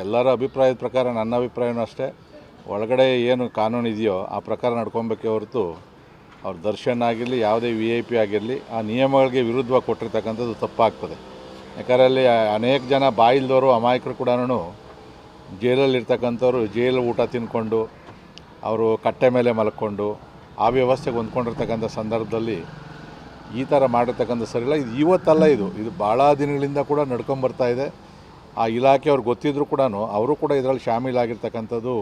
ಎಲ್ಲರ ಅಭಿಪ್ರಾಯದ ಪ್ರಕಾರ ನನ್ನ ಅಭಿಪ್ರಾಯನೂ ಅಷ್ಟೇ. ಒಳಗಡೆ ಏನು ಕಾನೂನು ಇದೆಯೋ ಆ ಪ್ರಕಾರ ನಡ್ಕೊಬೇಕೇ ಹೊರತು ಅವ್ರ ದರ್ಶನ್ ಆಗಿರಲಿ, ಯಾವುದೇ ವಿ ಐ ಪಿ ಆಗಿರಲಿ, ಆ ನಿಯಮಗಳಿಗೆ ವಿರುದ್ಧವಾಗಿ ಕೊಟ್ಟಿರ್ತಕ್ಕಂಥದ್ದು ತಪ್ಪಾಗ್ತದೆ. ಯಾಕಂದರೆ ಅಲ್ಲಿ ಅನೇಕ ಜನ ಬಾಯಿಲ್ದವರು ಅಮಾಯಕರು ಕೂಡ ಜೈಲಲ್ಲಿರ್ತಕ್ಕಂಥವ್ರು ಜೈಲು ಊಟ ತಿನ್ಕೊಂಡು, ಅವರು ಕಟ್ಟೆ ಮೇಲೆ ಮಲ್ಕೊಂಡು, ಆ ವ್ಯವಸ್ಥೆಗೆ ಹೊಂದ್ಕೊಂಡಿರ್ತಕ್ಕಂಥ ಸಂದರ್ಭದಲ್ಲಿ ಈ ಥರ ಮಾಡಿರ್ತಕ್ಕಂಥ ಸರಿಯಿಲ್ಲ. ಇದು ಇವತ್ತಲ್ಲ ಇದು. ಇದು ಭಾಳ ದಿನಗಳಿಂದ ಕೂಡ ನಡ್ಕೊಂಬರ್ತಾ ಇದೆ. ಆ ಇಲಾಖೆಯವ್ರು ಗೊತ್ತಿದ್ರು ಕೂಡ ಅವರು ಕೂಡ ಇದರಲ್ಲಿ ಶಾಮೀಲಾಗಿರ್ತಕ್ಕಂಥದ್ದು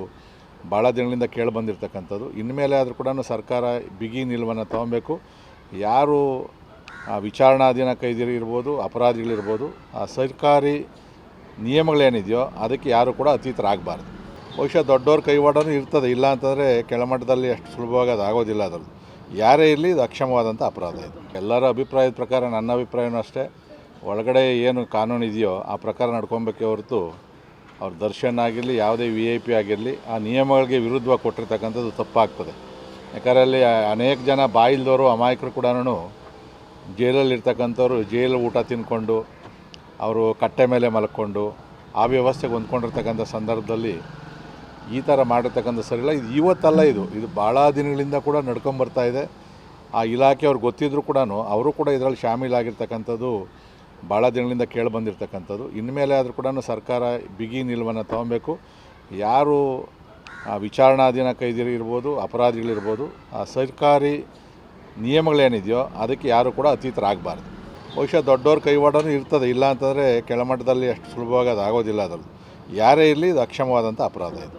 ಭಾಳ ದಿನಗಳಿಂದ ಕೇಳಿ ಬಂದಿರತಕ್ಕಂಥದ್ದು. ಇನ್ಮೇಲೆ ಆದರೂ ಕೂಡ ಸರ್ಕಾರ ಬಿಗಿ ನಿಲುವನ್ನು ತಗೊಬೇಕು. ಯಾರು ವಿಚಾರಣಾಧೀನ ಕೈದಿರು ಇರ್ಬೋದು, ಅಪರಾಧಿಗಳಿರ್ಬೋದು, ಆ ಸರ್ಕಾರಿ ನಿಯಮಗಳೇನಿದೆಯೋ ಅದಕ್ಕೆ ಯಾರು ಕೂಡ ಅತೀತರಾಗಬಾರ್ದು. ಬಹುಶಃ ದೊಡ್ಡವ್ರ ಕೈವಾಡನೂ ಇರ್ತದೆ, ಇಲ್ಲ ಅಂತಂದರೆ ಕೆಳಮಟ್ಟದಲ್ಲಿ ಅಷ್ಟು ಸುಲಭವಾಗಿ ಅದು ಆಗೋದಿಲ್ಲ ಅದರಲ್ಲಿ ಯಾರೇ ಇರಲಿ ಇದು ಅಕ್ಷಮವಾದಂಥ ಅಪರಾಧ ಇದು. ಎಲ್ಲರ ಅಭಿಪ್ರಾಯದ ಪ್ರಕಾರ ನನ್ನ ಅಭಿಪ್ರಾಯನೂ ಅಷ್ಟೇ. ಒಳಗಡೆ ಏನು ಕಾನೂನು ಇದೆಯೋ ಆ ಪ್ರಕಾರ ನಡ್ಕೊಬೇಕೇ ಹೊರತು ಅವ್ರ ದರ್ಶನ್ ಆಗಿರಲಿ, ಯಾವುದೇ ವಿ ಐ ಪಿ ಆಗಿರಲಿ, ಆ ನಿಯಮಗಳಿಗೆ ವಿರುದ್ಧವಾಗಿ ಕೊಟ್ಟಿರ್ತಕ್ಕಂಥದ್ದು ತಪ್ಪಾಗ್ತದೆ. ಯಾಕಂದರೆ ಅಲ್ಲಿ ಅನೇಕ ಜನ ಬಾಯಿಲ್ದವರು ಅಮಾಯಕರು ಕೂಡ ಜೈಲಲ್ಲಿರ್ತಕ್ಕಂಥವ್ರು ಜೈಲು ಊಟ ತಿನ್ಕೊಂಡು, ಅವರು ಕಟ್ಟೆ ಮೇಲೆ ಮಲ್ಕೊಂಡು, ಆ ವ್ಯವಸ್ಥೆಗೆ ಹೊಂದ್ಕೊಂಡಿರ್ತಕ್ಕಂಥ ಸಂದರ್ಭದಲ್ಲಿ ಈ ಥರ ಮಾಡಿರ್ತಕ್ಕಂಥ ಸರಿಲ್ಲ ಇದು ಇವತ್ತಲ್ಲ ಇದು. ಇದು ಭಾಳ ದಿನಗಳಿಂದ ಕೂಡ ನಡ್ಕೊಂಬರ್ತಾ ಇದೆ. ಆ ಇಲಾಖೆಯವ್ರು ಗೊತ್ತಿದ್ರು ಕೂಡ ಅವರು ಕೂಡ ಇದರಲ್ಲಿ ಶಾಮೀಲಾಗಿರ್ತಕ್ಕಂಥದ್ದು ಭಾಳ ದಿನಗಳಿಂದ ಕೇಳಿ ಬಂದಿರತಕ್ಕಂಥದ್ದು. ಇನ್ಮೇಲೆ ಆದರೂ ಕೂಡ ಸರ್ಕಾರ ಬಿಗಿ ನಿಲುವನ್ನು ತಗೊಬೇಕು. ಯಾರು ವಿಚಾರಣಾಧೀನ ಕೈದಿರು ಇರ್ಬೋದು ಅಪರಾಧಿಗಳಿರ್ಬೋದು ಆ ಸರ್ಕಾರಿ ನಿಯಮಗಳೇನಿದೆಯೋ ಅದಕ್ಕೆ ಯಾರು ಕೂಡ ಅತೀತರಾಗಬಾರ್ದು. ಬಹುಶಃ ದೊಡ್ಡವ್ರ ಕೈವಾಡನೂ ಇರ್ತದೆ. ಇಲ್ಲ ಅಂತಂದರೆ ಕೆಳಮಟ್ಟದಲ್ಲಿ ಅಷ್ಟು ಸುಲಭವಾಗಿ ಅದು ಆಗೋದಿಲ್ಲ ಅದರಲ್ಲಿ ಯಾರೇ ಇರಲಿ ಇದು ಅಕ್ಷಮವಾದಂಥ ಅಪರಾಧ ಇದು.